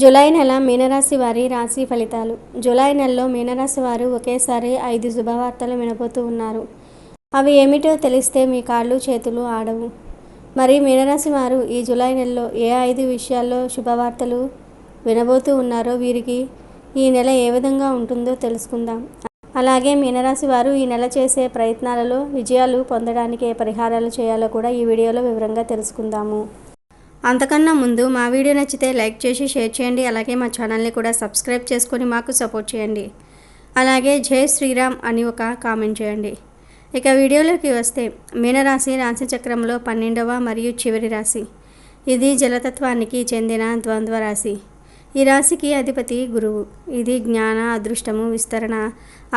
July నెల మీనరాశి వారి రాశి ఫలితాలు. జూలై నెలలో మీనరాశి వారు ఒకేసారి ఐదు శుభవార్తలు వినబోతూ ఉన్నారు. అవి ఏమిటో తెలిస్తే మీ కాళ్ళు చేతులు ఆడవు. మరి మీనరాశి వారు ఈ జూలై నెలలో ఏ ఐదు విషయాల్లో శుభవార్తలు వినబోతూ ఉన్నారో వీరికి ఈ నెల ఏ విధంగా ఉంటుందో తెలుసుకుందాం. అలాగే మీనరాశి వారు ఈ నెల చేసే ప్రయత్నాలలో విజయాలు పొందడానికి ఏ పరిహారాలు చేయాలో కూడా ఈ వీడియోలో వివరంగా తెలుసుకుందాము. అంతకన్నా ముందు మా వీడియో నచ్చితే లైక్ చేసి షేర్ చేయండి. అలాగే మా ఛానల్ని కూడా సబ్స్క్రైబ్ చేసుకొని మాకు సపోర్ట్ చేయండి. అలాగే జై శ్రీరామ్ అని ఒక కామెంట్ చేయండి. ఇక వీడియోలోకి వస్తే మీనరాశి రాశి చక్రంలో పన్నెండవ మరియు చివరి రాశి. ఇది జలతత్వానికి చెందిన ద్వంద్వ రాశి. ఈ రాశికి అధిపతి గురువు. ఇది జ్ఞాన అదృష్టము విస్తరణ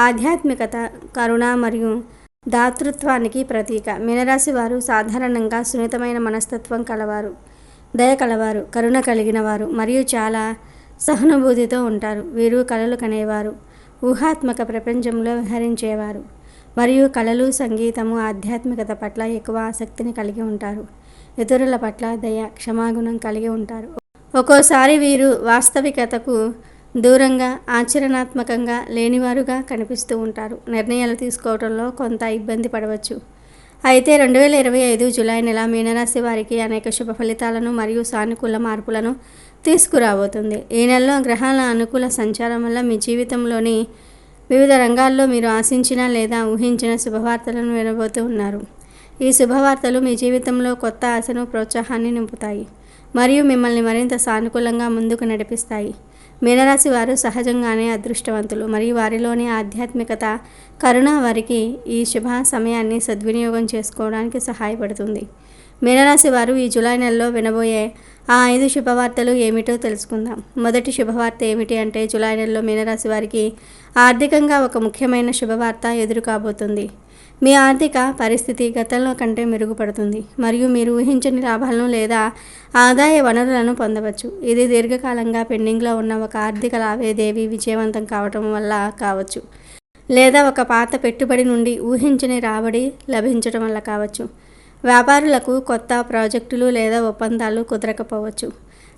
ఆధ్యాత్మికత కరుణ మరియు దాతృత్వానికి ప్రతీక. మీనరాశి వారు సాధారణంగా సున్నితమైన మనస్తత్వం కలవారు దయ కలవారు కరుణ కలిగిన వారు మరియు చాలా సహానుభూతితో ఉంటారు. వీరు కళలు కనేవారు ఊహాత్మక ప్రపంచంలో విహరించేవారు మరియు కళలు సంగీతము ఆధ్యాత్మికత పట్ల ఎక్కువ ఆసక్తిని కలిగి ఉంటారు. ఇతరుల పట్ల దయ క్షమాగుణం కలిగి ఉంటారు. ఒక్కోసారి వీరు వాస్తవికతకు దూరంగా ఆచరణాత్మకంగా లేనివారుగా కనిపిస్తూ ఉంటారు. నిర్ణయాలు తీసుకోవడంలో కొంత ఇబ్బంది పడవచ్చు. అయితే రెండు వేల ఇరవై ఐదు జూలై నెల మీనరాశి వారికి అనేక శుభ ఫలితాలను మరియు సానుకూల మార్పులను తీసుకురాబోతుంది. ఈ నెలలో గ్రహాల అనుకూల సంచారం వల్ల మీ జీవితంలోని వివిధ రంగాల్లో మీరు ఆశించిన లేదా ఊహించిన శుభవార్తలను వినబోతూ ఉన్నారు. ఈ శుభవార్తలు మీ జీవితంలో కొత్త ఆశను ప్రోత్సాహాన్ని నింపుతాయి. మరియు మిమ్మల్ని మరింత సానుకూలంగా ముందుకు నడిపిస్తాయి. మీనరాశి వారు సహజంగానే అదృష్టవంతులు. మరియు వారిలోని ఆధ్యాత్మికత కరుణ వారికి ఈ శుభ సమయాన్ని సద్వినియోగం చేసుకోవడానికి సహాయపడుతుంది. మీనరాశి వారు ఈ జూలై నెలలో వినబోయే ఆ ఐదు శుభవార్తలు ఏమిటో తెలుసుకుందాం. మొదటి శుభవార్త ఏమిటి అంటే జూలై నెలలో మీనరాశి వారికి ఆర్థికంగా ఒక ముఖ్యమైన శుభవార్త ఎదురు కాబోతుంది మీ ఆర్థిక పరిస్థితి గతంలో కంటే మెరుగుపడుతుంది. మరియు మీరు ఊహించని లాభాలను లేదా ఆదాయ వనరులను పొందవచ్చు. ఇది దీర్ఘకాలంగా పెండింగ్లో ఉన్న ఒక ఆర్థిక లావాదేవీ విజయవంతం కావటం వల్ల కావచ్చు. లేదా ఒక పాత పెట్టుబడి నుండి ఊహించని రాబడి లభించడం వల్ల కావచ్చు. వ్యాపారులకు కొత్త ప్రాజెక్టులు లేదా ఒప్పందాలు కుదరకపోవచ్చు.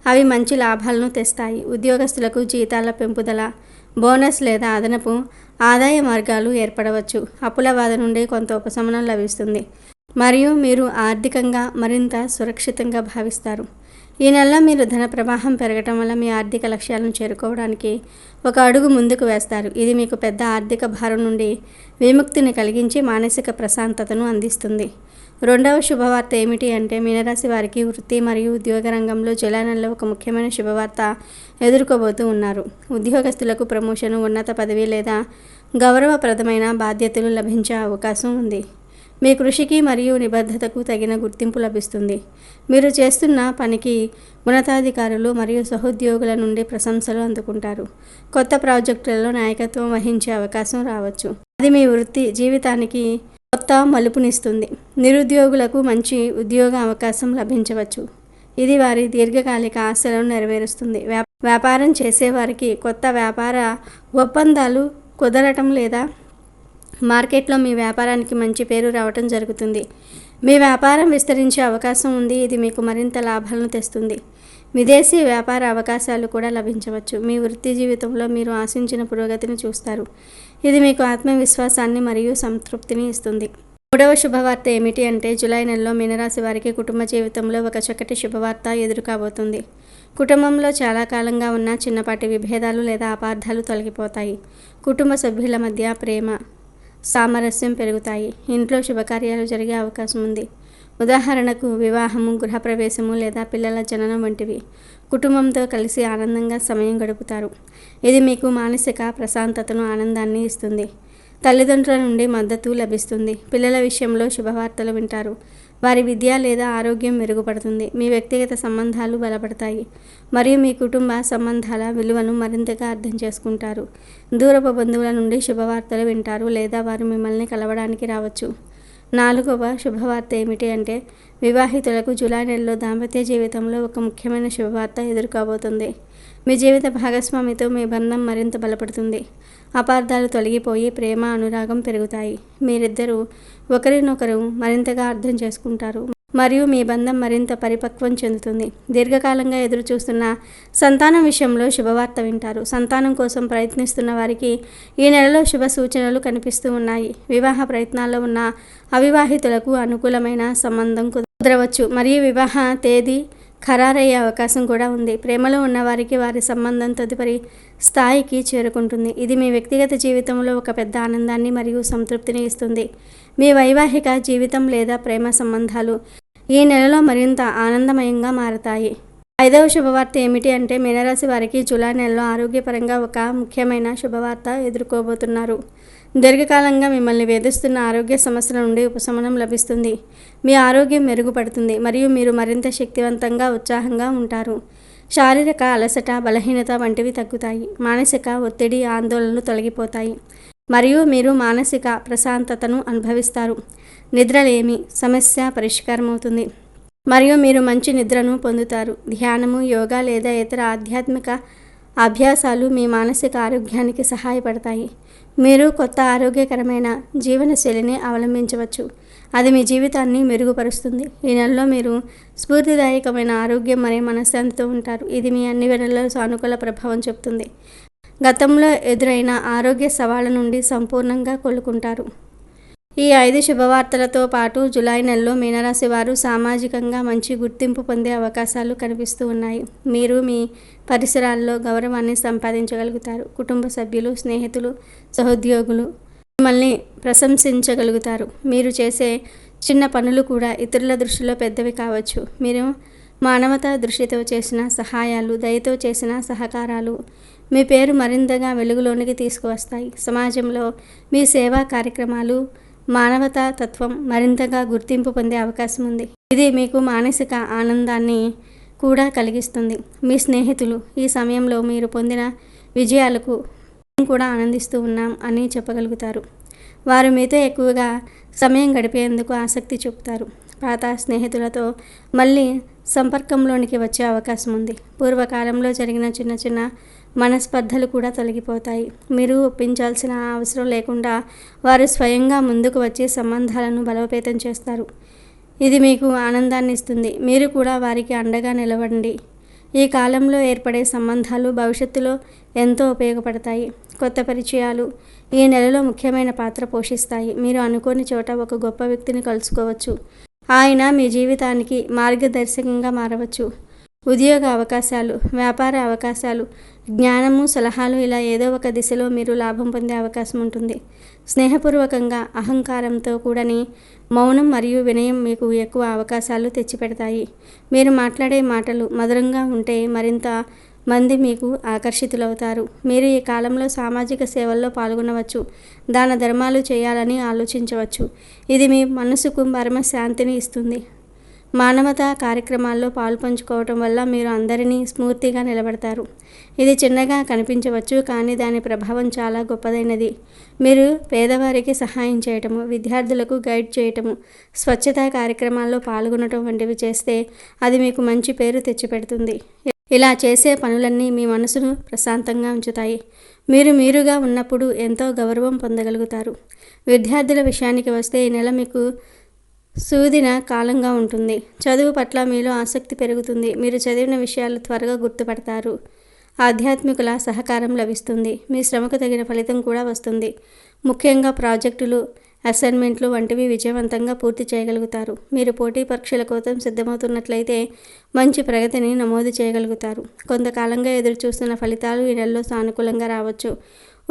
అవి మంచి లాభాలను తెస్తాయి. ఉద్యోగస్తులకు జీతాల పెంపుదల బోనస్ లేదా అదనపు ఆదాయ మార్గాలు ఏర్పడవచ్చు. అప్పుల బాధ నుండి కొంత ఉపశమనం లభిస్తుంది. మరియు మీరు ఆర్థికంగా మరింత సురక్షితంగా భావిస్తారు. ఈ నెలలో మీరు ధన ప్రవాహం పెరగటం వల్ల మీ ఆర్థిక లక్ష్యాలను చేరుకోవడానికి ఒక అడుగు ముందుకు వేస్తారు. ఇది మీకు పెద్ద ఆర్థిక భారం నుండి విముక్తిని కలిగించి మానసిక ప్రశాంతతను అందిస్తుంది. రెండవ శుభవార్త ఏమిటి అంటే మీనరాశి వారికి వృత్తి మరియు ఉద్యోగ రంగంలో జలానంలో ఒక ముఖ్యమైన శుభవార్త ఎదుర్కోబోతూ ఉన్నారు. ఉద్యోగస్తులకు ప్రమోషన్ ఉన్నత పదవి లేదా గౌరవప్రదమైన బాధ్యతలు లభించే అవకాశం ఉంది. మీ కృషికి మరియు నిబద్ధతకు తగిన గుర్తింపు లభిస్తుంది. మీరు చేస్తున్న పనికి ఉన్నతాధికారులు మరియు సహోద్యోగుల నుండి ప్రశంసలు అందుకుంటారు. కొత్త ప్రాజెక్టులలో నాయకత్వం వహించే అవకాశం రావచ్చు. అది మీ వృత్తి జీవితానికి కొత్త మలుపునిస్తుంది. నిరుద్యోగులకు మంచి ఉద్యోగ అవకాశం లభించవచ్చు. ఇది వారి దీర్ఘకాలిక ఆశలను నెరవేరుస్తుంది. వ్యాపారం చేసేవారికి కొత్త వ్యాపార ఒప్పందాలు కుదరటం లేదా మార్కెట్లో మీ వ్యాపారానికి మంచి పేరు రావటం జరుగుతుంది. మీ వ్యాపారం విస్తరించే అవకాశం ఉంది. ఇది మీకు మరింత లాభాలను తెస్తుంది. విదేశీ వ్యాపార అవకాశాలు కూడా లభించవచ్చు. మీ వృత్తి జీవితంలో మీరు ఆశించిన పురోగతిని చూస్తారు. ఇది మీకు ఆత్మవిశ్వాసాన్ని మరియు సంతృప్తిని ఇస్తుంది. మూడవ శుభవార్త ఏమిటి అంటే జూలై నెలలో మీనరాశి వారికి కుటుంబ జీవితంలో ఒక చక్కటి శుభవార్త ఎదురుకాబోతుంది. కుటుంబంలో చాలా కాలంగా ఉన్న చిన్నపాటి విభేదాలు లేదా అపార్థాలు తొలగిపోతాయి. కుటుంబ సభ్యుల మధ్య ప్రేమ సామరస్యం పెరుగుతాయి. ఇంట్లో శుభకార్యాలు జరిగే అవకాశం ఉంది. ఉదాహరణకు వివాహము గృహప్రవేశము లేదా పిల్లల జననం వంటివి. కుటుంబంతో కలిసి ఆనందంగా సమయం గడుపుతారు. ఇది మీకు మానసిక ప్రశాంతతను ఆనందాన్ని ఇస్తుంది. తల్లిదండ్రుల నుండి మద్దతు లభిస్తుంది. పిల్లల విషయంలో శుభవార్తలు వింటారు. వారి విద్య లేదా ఆరోగ్యం మెరుగుపడుతుంది. మీ వ్యక్తిగత సంబంధాలు బలపడతాయి. మరియు మీ కుటుంబ సంబంధాల విలువను మరింతగా అర్థం చేసుకుంటారు. దూరపు బంధువుల నుండి శుభవార్తలు వింటారు లేదా వారు మిమ్మల్ని కలవడానికి రావచ్చు. నాలుగవ శుభవార్త ఏమిటి అంటే వివాహితులకు జూలై నెలలో దాంపత్య జీవితంలో ఒక ముఖ్యమైన శుభవార్త ఎదుర్కోబోతుంది. మీ జీవిత భాగస్వామితో మీ బంధం మరింత బలపడుతుంది. అపార్థాలు తొలగిపోయి ప్రేమ అనురాగం పెరుగుతాయి. మీరిద్దరూ ఒకరినొకరు మరింతగా అర్థం చేసుకుంటారు. మరియు మీ బంధం మరింత పరిపక్వం చెందుతుంది. దీర్ఘకాలంగా ఎదురు చూస్తున్న సంతానం విషయంలో శుభవార్త వింటారు. సంతానం కోసం ప్రయత్నిస్తున్న వారికి ఈ నెలలో శుభ సూచనలు కనిపిస్తూ ఉన్నాయి. వివాహ ప్రయత్నాల్లో ఉన్న అవివాహితులకు అనుకూలమైన సంబంధం కుదరవచ్చు. మరియు వివాహ తేదీ ఖరారయ్యే అవకాశం కూడా ఉంది. ప్రేమలో ఉన్నవారికి వారి సంబంధం తదుపరి స్థాయికి చేరుకుంటుంది. ఇది మీ వ్యక్తిగత జీవితంలో ఒక పెద్ద ఆనందాన్ని మరియు సంతృప్తిని ఇస్తుంది. మీ వైవాహిక జీవితం లేదా ప్రేమ సంబంధాలు ఈ నెలలో మరింత ఆనందమయంగా మారతాయి. ఐదవ శుభవార్త ఏమిటి అంటే మీనరాశి వారికి జూలై నెలలో ఆరోగ్యపరంగా ఒక ముఖ్యమైన శుభవార్త ఎదుర్కోబోతున్నారు. దీర్ఘకాలంగా మిమ్మల్ని వేధిస్తున్న ఆరోగ్య సమస్యల నుండి ఉపశమనం లభిస్తుంది. మీ ఆరోగ్యం మెరుగుపడుతుంది మరియు మీరు మరింత శక్తివంతంగా ఉత్సాహంగా ఉంటారు. శారీరక అలసట బలహీనత వంటివి తగ్గుతాయి. మానసిక ఒత్తిడి ఆందోళనలు తొలగిపోతాయి. మరియు మీరు మానసిక ప్రశాంతతను అనుభవిస్తారు. నిద్రలేమి సమస్య పరిష్కారమవుతుంది. మరియు మీరు మంచి నిద్రను పొందుతారు. ధ్యానము యోగా లేదా ఇతర ఆధ్యాత్మిక అభ్యాసాలు మీ మానసిక ఆరోగ్యానికి సహాయపడతాయి. మీరు కొత్త ఆరోగ్యకరమైన జీవనశైలిని అవలంబించవచ్చు. అది మీ జీవితాన్ని మెరుగుపరుస్తుంది. ఈ నెలలో మీరు స్ఫూర్తిదాయకమైన ఆరోగ్యం మరియు మనశ్శాంతితో ఉంటారు. ఇది మీ అన్ని వేళల్లో సానుకూల ప్రభావం చెప్తుంది. గతంలో ఎదురైన ఆరోగ్య సవాళ్ళ నుండి సంపూర్ణంగా కోలుకుంటారు. ఈ ఐదు శుభవార్తలతో పాటు జులై నెలలో మీనరాశి వారు సామాజికంగా మంచి గుర్తింపు పొందే అవకాశాలు కనిపిస్తూ ఉన్నాయి. మీరు మీ పరిసరాల్లో గౌరవాన్ని సంపాదించగలుగుతారు. కుటుంబ సభ్యులు స్నేహితులు సహోద్యోగులు మిమ్మల్ని ప్రశంసించగలుగుతారు. మీరు చేసే చిన్న పనులు కూడా ఇతరుల దృష్టిలో పెద్దవి కావచ్చు. మీరు మానవతా దృష్టితో చేసిన సహాయాలు దయతో చేసిన సహకారాలు మీ పేరు మరింతగా వెలుగులోనికి తీసుకువస్తాయి. సమాజంలో మీ సేవా కార్యక్రమాలు మానవతా తత్వం మరింతగా గుర్తింపు పొందే అవకాశం ఉంది. ఇది మీకు మానసిక ఆనందాన్ని కూడా కలిగిస్తుంది. మీ స్నేహితులు ఈ సమయంలో మీరు పొందిన విజయాలకు కూడా ఆనందిస్తూ ఉన్నాం అని చెప్పగలుగుతారు. వారు మీతో ఎక్కువగా సమయం గడిపేందుకు ఆసక్తి చూపుతారు. పాత స్నేహితులతో మళ్ళీ సంపర్కంలోనికి వచ్చే అవకాశం ఉంది. పూర్వకాలంలో జరిగిన చిన్న చిన్న మనస్పర్ధలు కూడా తొలగిపోతాయి. మీరు ఒప్పించాల్సిన అవసరం లేకుండా వారు స్వయంగా ముందుకు వచ్చి సంబంధాలను బలోపేతం చేస్తారు. ఇది మీకు ఆనందాన్ని ఇస్తుంది. మీరు కూడా వారికి అండగా నిలవండి. ఈ కాలంలో ఏర్పడే సంబంధాలు భవిష్యత్తులో ఎంతో ఉపయోగపడతాయి. కొత్త పరిచయాలు ఈ నెలలో ముఖ్యమైన పాత్ర పోషిస్తాయి. మీరు అనుకోని చోట ఒక గొప్ప వ్యక్తిని కలుసుకోవచ్చు. ఆయన మీ జీవితానికి మార్గదర్శకంగా మారవచ్చు. ఉద్యోగ అవకాశాలు వ్యాపార అవకాశాలు జ్ఞానము సలహాలు ఇలా ఏదో ఒక దిశలో మీరు లాభం పొందే అవకాశం ఉంటుంది. స్నేహపూర్వకంగా అహంకారంతో కూడని మౌనం మరియు వినయం మీకు ఎక్కువ అవకాశాలు తెచ్చిపెడతాయి. మీరు మాట్లాడే మాటలు మధురంగా ఉంటే మరింత మంది మీకు ఆకర్షితులవుతారు. మీరు ఈ కాలంలో సామాజిక సేవల్లో పాల్గొనవచ్చు. దాన ధర్మాలు చేయాలని ఆలోచించవచ్చు. ఇది మీ మనసుకు పరమ శాంతిని ఇస్తుంది. మానవతా కార్యక్రమాల్లో పాల్పంచుకోవటం వల్ల మీరు అందరినీ స్ఫూర్తిగా నిలబడతారు. ఇది చిన్నగా కనిపించవచ్చు కానీ దాని ప్రభావం చాలా గొప్పదైనది. మీరు పేదవారికి సహాయం చేయటము విద్యార్థులకు గైడ్ చేయటము స్వచ్ఛతా కార్యక్రమాల్లో పాల్గొనటం వంటివి చేస్తే అది మీకు మంచి పేరు తెచ్చిపెడుతుంది. ఇలా చేసే పనులన్నీ మీ మనసును ప్రశాంతంగా ఉంచుతాయి. మీరు మీరుగా ఉన్నప్పుడు ఎంతో గౌరవం పొందగలుగుతారు. విద్యార్థుల విషయానికి వస్తే ఈ నెల మీకు సూదిన కాలంగా ఉంటుంది. చదువు పట్ల మీలో ఆసక్తి పెరుగుతుంది. మీరు చదివిన విషయాలు త్వరగా గుర్తుపడతారు. ఆధ్యాత్మికుల సహకారం లభిస్తుంది. మీ శ్రమకు తగిన ఫలితం కూడా వస్తుంది. ముఖ్యంగా ప్రాజెక్టులు అసైన్మెంట్లు వంటివి విజయవంతంగా పూర్తి చేయగలుగుతారు. మీరు పోటీ పరీక్షల కోసం సిద్ధమవుతున్నట్లయితే మంచి ప్రగతిని నమోదు చేయగలుగుతారు. కొంతకాలంగా ఎదురుచూస్తున్న ఫలితాలు ఈ నెలలో సానుకూలంగా రావచ్చు.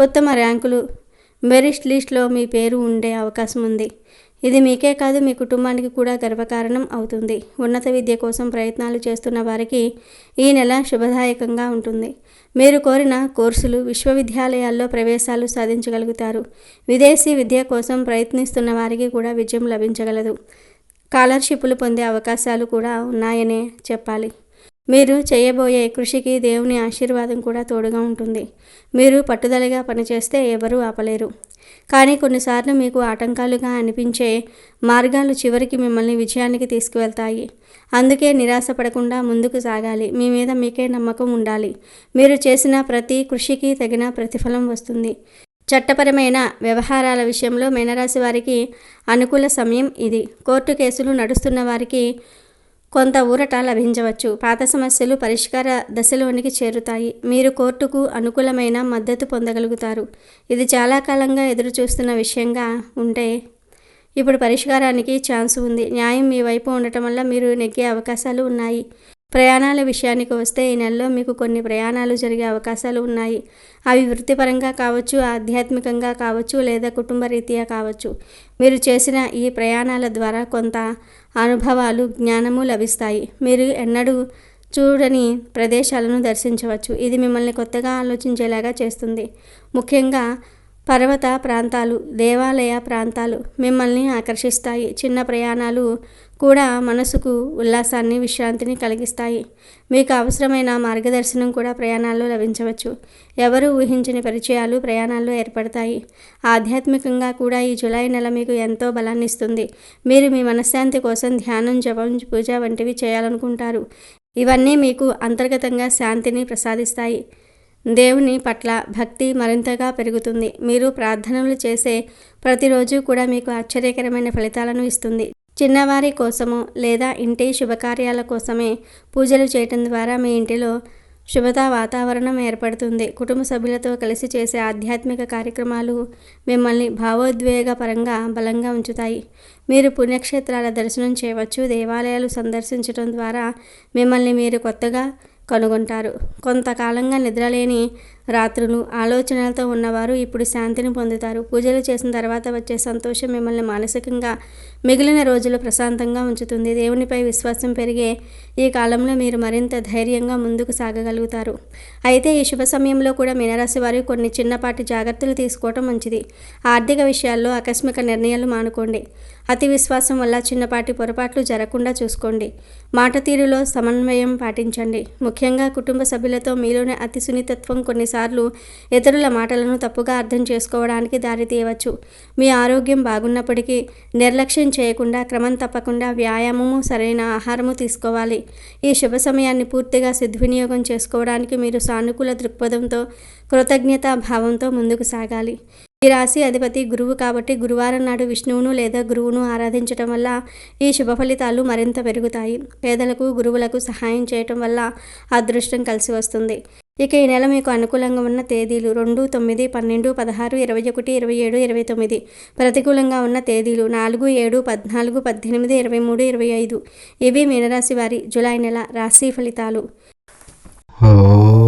ఉత్తమ ర్యాంకులు మెరిట్ లిస్ట్లో మీ పేరు ఉండే అవకాశం ఉంది. ఇది మీకే కాదు మీ కుటుంబానికి కూడా గర్వకారణం అవుతుంది. ఉన్నత విద్య కోసం ప్రయత్నాలు చేస్తున్న వారికి ఈ నెల శుభదాయకంగా ఉంటుంది. మీరు కోరిన కోర్సులు విశ్వవిద్యాలయాల్లో ప్రవేశాలు సాధించగలుగుతారు. విదేశీ విద్య కోసం ప్రయత్నిస్తున్న వారికి కూడా విజయం లభించగలదు. స్కాలర్షిప్లు పొందే అవకాశాలు కూడా ఉన్నాయనే చెప్పాలి. మీరు చేయబోయే కృషికి దేవుని ఆశీర్వాదం కూడా తోడుగా ఉంటుంది. మీరు పట్టుదలగా పనిచేస్తే ఎవరూ ఆపలేరు. కానీ కొన్నిసార్లు మీకు ఆటంకాలుగా అనిపించే మార్గాలు చివరికి మిమ్మల్ని విజయానికి తీసుకువెళ్తాయి. అందుకే నిరాశ పడకుండా ముందుకు సాగాలి. మీ మీద మీకే నమ్మకం ఉండాలి. మీరు చేసిన ప్రతి కృషికి తగిన ప్రతిఫలం వస్తుంది. చట్టపరమైన వ్యవహారాల విషయంలో మీనరాశి వారికి అనుకూల సమయం ఇది. కోర్టు కేసులు నడుస్తున్న వారికి కొంత ఊరట లభించవచ్చు. పాత సమస్యలు పరిష్కార దశలోనికి చేరుతాయి. మీరు కోర్టుకు అనుకూలమైన మద్దతు పొందగలుగుతారు. ఇది చాలా కాలంగా ఎదురుచూస్తున్న విషయంగా ఉంటే ఇప్పుడు పరిష్కారానికి ఛాన్స్ ఉంది. న్యాయం మీ వైపు ఉండటం వల్ల మీరు నెగ్గే అవకాశాలు ఉన్నాయి. ప్రయాణాల విషయానికి వస్తే ఈ నెలలో మీకు కొన్ని ప్రయాణాలు జరిగే అవకాశాలు ఉన్నాయి. అవి వృత్తిపరంగా కావచ్చు ఆధ్యాత్మికంగా కావచ్చు లేదా కుటుంబ రీత్యా కావచ్చు. మీరు చేసిన ఈ ప్రయాణాల ద్వారా కొంత అనుభవాలు జ్ఞానము లభిస్తాయి. మీరు ఎన్నడూ చూడని ప్రదేశాలను దర్శించవచ్చు. ఇది మిమ్మల్ని కొత్తగా ఆలోచించేలాగా చేస్తుంది. ముఖ్యంగా పర్వత ప్రాంతాలు దేవాలయ ప్రాంతాలు మిమ్మల్ని ఆకర్షిస్తాయి. చిన్న ప్రయాణాలు కూడా మనసుకు ఉల్లాసాన్ని విశ్రాంతిని కలిగిస్తాయి. మీకు అవసరమైన మార్గదర్శనం కూడా ప్రయాణాల్లో లభించవచ్చు. ఎవరు ఊహించని పరిచయాలు ప్రయాణాల్లో ఏర్పడతాయి. ఆధ్యాత్మికంగా కూడా ఈ జులై నెల మీకు ఎంతో బలాన్ని ఇస్తుంది. మీరు మీ మనశ్శాంతి కోసం ధ్యానం జపం పూజ వంటివి చేయాలనుకుంటారు. ఇవన్నీ మీకు అంతర్గతంగా శాంతిని ప్రసాదిస్తాయి. దేవుని పట్ల భక్తి మరింతగా పెరుగుతుంది. మీరు ప్రార్థనలు చేసే ప్రతిరోజు కూడా మీకు ఆశ్చర్యకరమైన ఫలితాలను ఇస్తుంది. చిన్నవారి కోసము లేదా ఇంటి శుభకార్యాల కోసమే పూజలు చేయటం ద్వారా మీ ఇంటిలో శుభత వాతావరణం ఏర్పడుతుంది. కుటుంబ సభ్యులతో కలిసి చేసే ఆధ్యాత్మిక కార్యక్రమాలు మిమ్మల్ని భావోద్వేగపరంగా బలంగా ఉంచుతాయి. మీరు పుణ్యక్షేత్రాల దర్శనం చేయవచ్చు. దేవాలయాలు సందర్శించడం ద్వారా మిమ్మల్ని మీరు కొత్తగా కనుగొంటారు. కొంతకాలంగా నిద్రలేని రాత్రులు ఆలోచనలతో ఉన్నవారు ఇప్పుడు శాంతిని పొందుతారు. పూజలు చేసిన తర్వాత వచ్చే సంతోషం మిమ్మల్ని మానసికంగా మిగిలిన రోజులు ప్రశాంతంగా ఉంచుతుంది. దేవునిపై విశ్వాసం పెరిగే ఈ కాలంలో మీరు మరింత ధైర్యంగా ముందుకు సాగగలుగుతారు. అయితే ఈ శుభ సమయంలో కూడా మీనరాశి వారు కొన్ని చిన్నపాటి జాగ్రత్తలు తీసుకోవటం మంచిది. ఆర్థిక విషయాల్లో ఆకస్మిక నిర్ణయాలు మానుకోండి. అతి విశ్వాసం వల్ల చిన్నపాటి పొరపాట్లు జరగకుండా చూసుకోండి. మాట తీరులో సమన్వయం పాటించండి. ముఖ్యంగా కుటుంబ సభ్యులతో మీలోని అతి సున్నితత్వం కొన్నిసార్లు ఇతరుల మాటలను తప్పుగా అర్థం చేసుకోవడానికి దారితీయవచ్చు. మీ ఆరోగ్యం బాగున్నప్పటికీ నిర్లక్ష్యం చేయకుండా క్రమం తప్పకుండా వ్యాయామము సరైన ఆహారము తీసుకోవాలి. ఈ శుభ సమయాన్ని పూర్తిగా సద్వినియోగం చేసుకోవడానికి మీరు సానుకూల దృక్పథంతో కృతజ్ఞతా భావంతో ముందుకు సాగాలి. ఈ రాశి అధిపతి గురువు కాబట్టి గురువారం నాడు విష్ణువును లేదా గురువును ఆరాధించటం వల్ల ఈ శుభ ఫలితాలు మరింత పెరుగుతాయి. పేదలకు గురువులకు సహాయం చేయటం వల్ల అదృష్టం కలిసి వస్తుంది. ఇక ఈ నెల మీకు అనుకూలంగా ఉన్న తేదీలు రెండు తొమ్మిది పన్నెండు పదహారు ఇరవై ఒకటి ఇరవై ఏడు ఇరవై తొమ్మిది. ప్రతికూలంగా ఉన్న తేదీలు నాలుగు ఏడు పద్నాలుగు పద్దెనిమిది ఇరవై మూడు ఇరవై ఐదు. ఇవి మీనరాశి వారి జులై నెల రాశి ఫలితాలు. ఓ